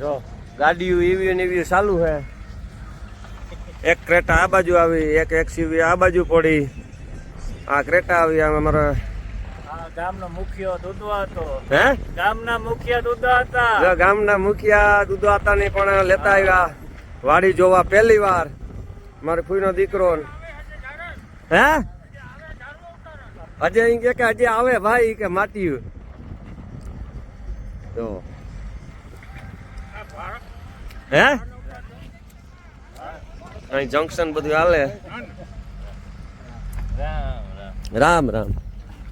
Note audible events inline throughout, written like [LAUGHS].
જો ગાડીઓ એવી ને એવી ચાલુ છે. એક ક્રેટા આ બાજુ આવી એક એક્સયુવી આ બાજુ પડી. આ ક્રેટા આવી આમ અમારા ગામનો મુખ્ય દૂધવા હતો. હે? ગામના મુખ્ય દૂધવા હતા. ગામના હતા દુધાતાની પણ લેતા આવ્યા. વાડી જોવા પહેલી વાર. મારો ફૂઈનો દીકરો હે? હજે કે હજી આવે ભાઈ કે માટી. જો. હે? અહીં જંકશન બધું હાલે. રામ રામ.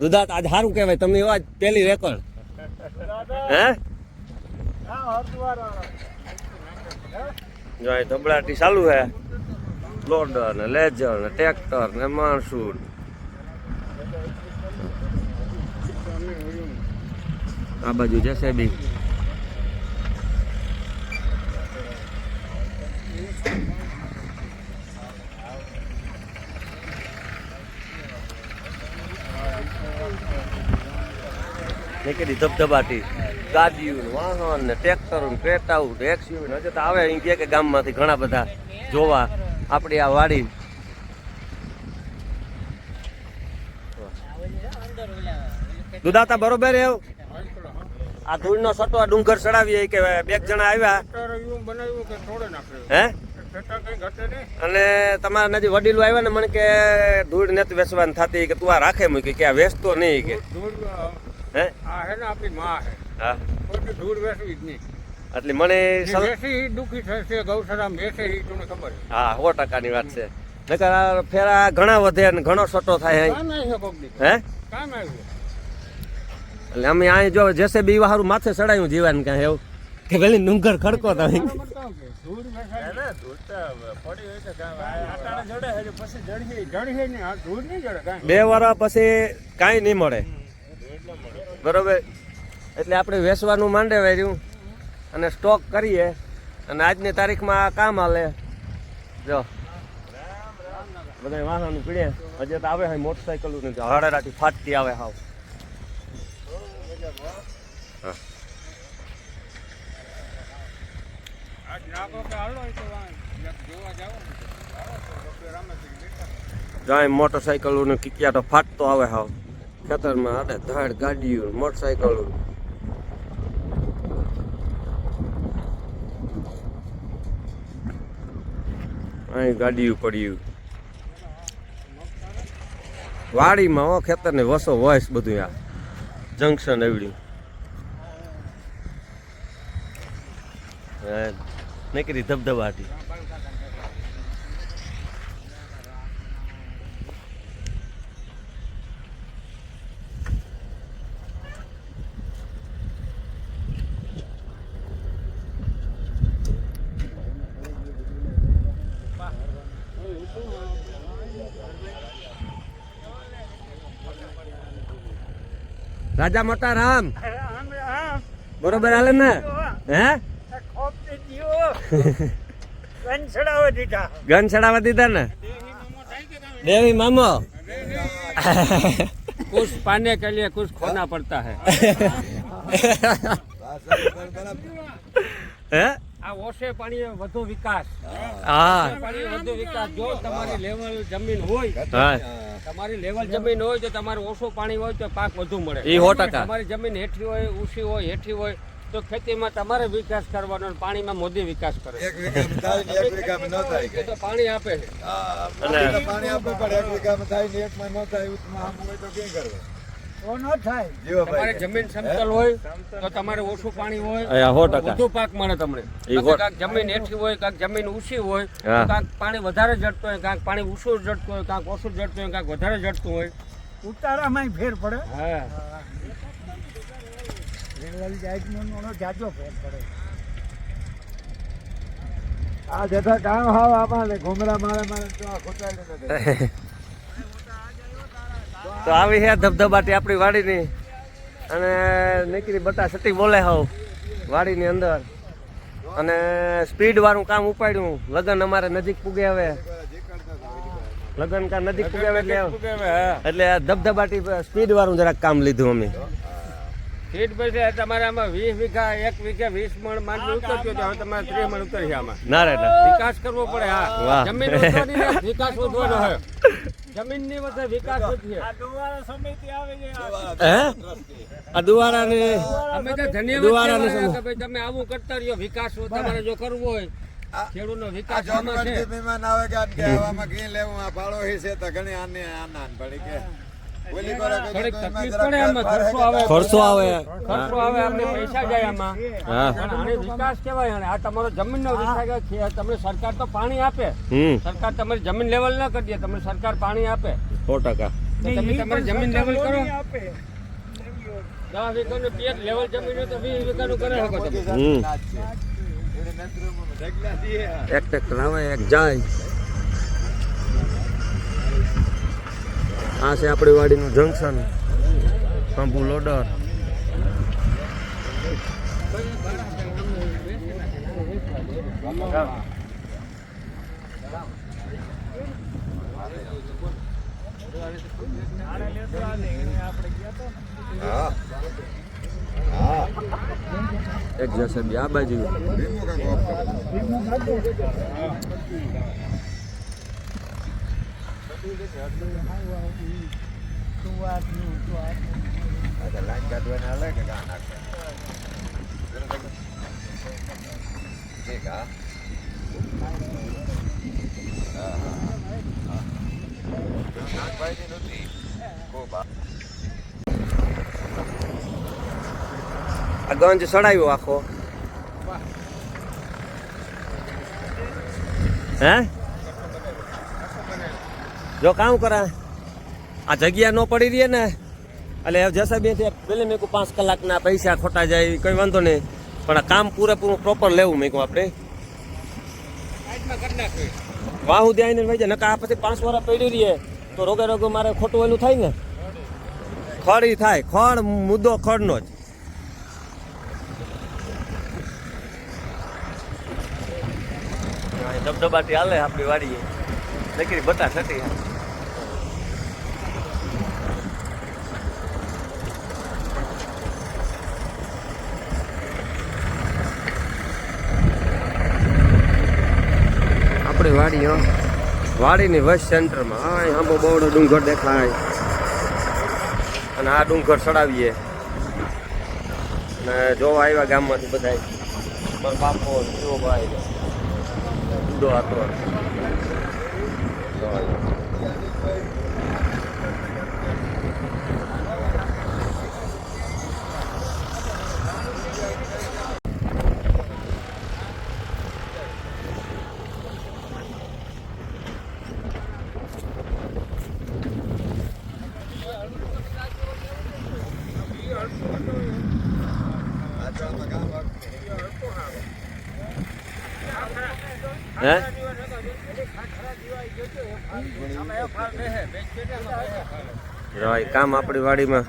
દુધાત આજ સારું કહેવાય. તમે એવા પેલી રેકોર્ડ હે? જો અહીં ધબડાટી ચાલુ હે. લોડર ને લેજર ને ટ્રેક્ટર ને માણસું આ બાજુ જશે બી. નીકળી ધબધબાટી. ગાડીઓ, વાહન ને ટ્રેક્ટર ને એક્સયુવી હજુ તો આવે અહીં કે ગામમાંથી ઘણા બધા જોવા આપણી આ વાડી. દુદાતા બરોબર એવું? આ ધૂળનો સટો, આ ડુંગર ચડાવીએ કે બે જણા આવ્યા? હે? અને તમારા નજીક વડીલો આવ્યા ને મને કે ધૂળ નથી વેચવાની થતી, કે તું આ રાખે મૂકી, કે આ વેચતો નહીં કે? હે? હા એટલે મને સલ- હા સો ટકાની વાત છે. નકર આ ફેરા ઘણા વધે અને ઘણો સટો થાય અહીં. હે એટલે અમે અહીં જો જેસે બી હારું માથે ચડાયું જીવાન ક્યાં એવું. કે પેલી ડુંગર ખડકો તમે ના, ના, ધૂળ તો પડી હોય તો કાંઈ આ- આટાણે જડે હજુ પછી જડીએ. બે વાર પછી કાંઈ નહીં મળે. બરોબર? એટલે આપણે વેચવાનું માંડે વેર્યું અને સ્ટોક કરીએ અને આજની તારીખમાં આ કામ હાલે. જો. બધા વાહનનું પીડે. હજી તો આવે હા મોટરસાઇકલ નથી હળરાટી ફાટતી આવે હાવ. જાય મોટરસાઇકલ ને કિકિયા તો ફાટતો આવે હાવ. ખેતરમાં હાલે ધાડ, ગાડીઓ મોટરસાઇકલ અહીં ગાડીઓ પડ્યું. વાડીમાં ખેતર ને વસો વસ બધું આ જંકશન એવડ્યું નીકળી ધબધબાટી. રાજા મોટા રામ બરોબર હાલે ને હે ગન ચડાવવા દીધા ને દેવી મામો कुछ पाने के लिए कुछ खोना पड़ता है હે આ ઓછે પાણી વધુ વિકાસ હા પાણી વધુ વિકાસ જો તમારી લેવલ જમીન હોય હા તમારી લેવલ જમીન હોય તો તમારે ઓછું પાણી હોય તો પાક વધુ મળે. એ સો ટકા. તમારી જમીન હેઠી હોય ઊંચી હોય હેઠી હોય તો ખેતીમાં તમારે વિકાસ કરવાનો અને પાણીમાં મોદી વિકાસ કરે એક વીઘામાં થાય ને એક વીઘામાં ન થાય તો પાણી આપે છે. પાણી આપવું પડે એક વીઘામાં થાય ને એકમાં ન થાય ઉતમાં આમ હોય તો કેમ કરવું? તમારે જમીન સમતલ હોય તો તમારે ઓછું પાણી હોય અહીંયા સો ટકા. વધુ પાક મળે તમને. ઈ ગોળ- કાંક જમીન હેઠી હોય કાંક જમીન ઊંચી હોય કાંક પાણી વધારે જડતું હોય કાંક પાણી ઓછું જડતું હોય કાંક ઓછું જડતું હોય કાંક વધારે જડતું હોય. ઉતારામાં ફેર પડે. હા. જાજો ફેર પડે. આ જતા કામ હાવ આમાં ઘુમરા મારે મારે તો આ ખોટાડી નથી [LAUGHS] તો આવી હે ધબધબાટી આપણી વાડીની. અને નીકળી બટા સટી બોલે હાવ વાડીની અંદર. અને સ્પીડ વાળું કામ ઉપાડ્યું. લગન અમારે નજીક પૂગે હવે લગન કા નજીક પૂગે હવે એટલે એટલે ધબધબાટી સ્પીડ વાળું જરાક કામ લીધું અમે. સીટ પછી તમારે આમાં વીસ વીઘા એક વીઘે વીસ મણ માંડવી ઉતરતી તો તમારે ત્રીસ મણ ઉતરી આમાં. ના રે વિકાસ કરવો પડે હા. જમીન વિકાસ [LAUGHS] વધવાનો હોય. જમીનની વધે વિકાસ વધીએ આ દુવારા ને અમે તો દુવારાને ધન્યવાદ કહેવાય સમૂહ. કે ભાઈ તમે આવું કરતા રહ્યો વિકાસ તમારે જો કરવો હોય ખેડૂતનો વિકાસ છે. મહેમાન આવે કે આને હવામાં ઘી લેવું આ ભાડો છે તો ઘણી આને આના પડી કે. ખર્ચો આવે. ખર્ચો આવે. પૈસા જાય આમાં. આને વિકાસ કહેવાય અને આ તમારો જમીનનો વિકાસ છે તમને સરકાર તો પાણી આપે. હમ. સરકાર તમારી જમીન લેવલ ના કરી દે તમને સરકાર પાણી આપે. સો ટકા. તમે તમારી જમીન લેવલ કરો. દસ વીઘાનું પેટ લેવલ જમીન હોય તો વીસ કરી શકો તમે. ના. એક ટ્રેક્ટર આવે એક જાય. આ છે આપણી વાડીનું જંકશન કંપુ લોડર એક જશે આ બાજુ ભીમો કાંઈક ઓફ કરો. આ તો લાઈન કાઢવાના કે કાં નાખે? હા. નાગભાઈની નહોતી. ખૂબ. આ ગંજ સડાયો આખો હે જો કામ કરા, આ જગ્યા ન પડી રહી ને, એટલે જસા બે પેલે મેં કહું પાંચ કલાકના પૈસા ખોટા જાય, કઈ વાંધો નહીં. પણ આ કામ પૂરેપૂરું પ્રોપર લેવું મેં કહું આપણે. વાહુ ધ્યાન વહી જાય નકા આ પછી પાંચ વાર પડી રહીએ, તો રોગે રોગે મારે ખોટું એનું થાય ને? ખડી થાય, ખડ મુદ્દો ખડનો જ. ધબધબાટી હાલે આપણી વાડીએ. નકરી બટા થતી આપણી વાડી હો વાડીની વસ સેન્ટરમાં. હા આંબો, બવડો, ડુંગર દેખાય. અને આ ડુંગર ચડાવીએ. અને જોવા આવ્યા ગામમાંથી બધા બાપો કેવો ભાઈ. જુદો હતો હે? કામ આપણી વાડીમાં.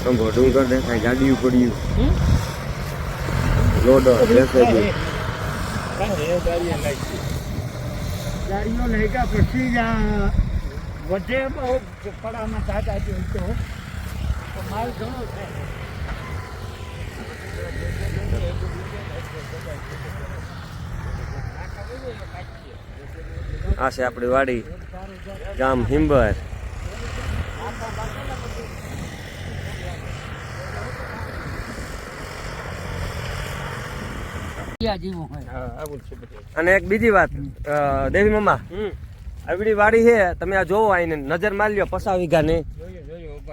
સંભો ડુંગર દેખાય ગાડી પડ્યું લોડર બેસેજી ગાડીઓ લઈ ગયા, પછી જ વધે બહુ પડામાં તો તો માલ ઘણો છે. આ છે આપણી વાડી ગામ હિંબર. અને એક બીજી વાત દેવી મમ્મા હમ. આવડી વાડી છે તમે આ જોવો આઈને નજર મારી લ્યો પસાવી જોયું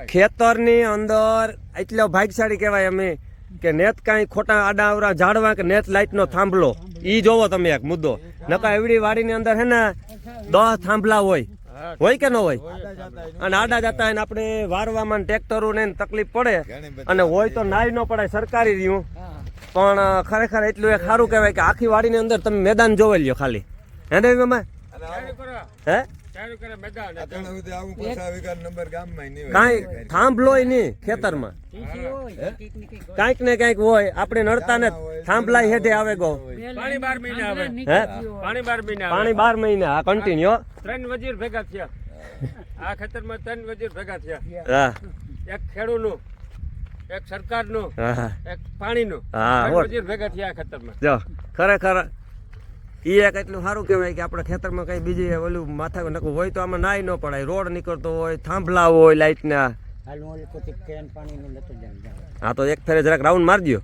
ખેતરની અંદર એટલો ભાગશાળી કહેવાય અમે. કે નેત કાંઈ ખોટા આડા અવરા ઝાડવા કે નેત લાઈટનો થાંભલો. એ જોવો તમે એક મુદ્દો. નકા એવડી વાડીની અંદર હે ને દસ થાંભલા હોય. હોય કે ન હોય? અને આડા જતા એને આપણે વારવામાં ટ્રેક્ટરો ને તકલીફ પડે. અને હોય તો નાય ન પડાય, સરકારી રહ્યું. પણ ખરેખર એટલું એક સારું કહેવાય કે આખી વાડીની અંદર તમે મેદાન જોવાઈ લ્યો ખાલી. હે ને હે? ચાલુ કરે મેદાન અત્યાર સુધી આવું પચાસ વીઘા નંબર ગામમાં નહીં હોય. કાંઈ થાંભલોય નહીં ખેતરમાં. ટીસી હોય કંઈક ને કંઈક હોય. કાંઈક ને કાંઈક હોય આપણે નડતા ને થાંભલાય હેઠે આવે ગો. પાણી બાર મહિને આવે. હે? પાણી બાર મહિને પાણી બાર મહિના આ કન્ટિન્યુ ત્રણ વજીર ભેગા થયા. આ ખેતરમાં ત્રણ વજીર ભેગા થયા. હા. એક ખેડૂનું એક સરકારનું એક પાણીનું. વજીર ભેગા થયા આ ખેતરમાં. જો ખરેખર ઈ એક એટલું સારું કહેવાય કે આપણે ખેતરમાં કંઈ બીજી ઓલું માથા નકું હોય તો આમાં નાય ન પડાય. રોડ નીકળતો હોય થાંભલા હોય લાઇટના હા તો એક ફેરે જરાક રાઉન્ડ મારજો.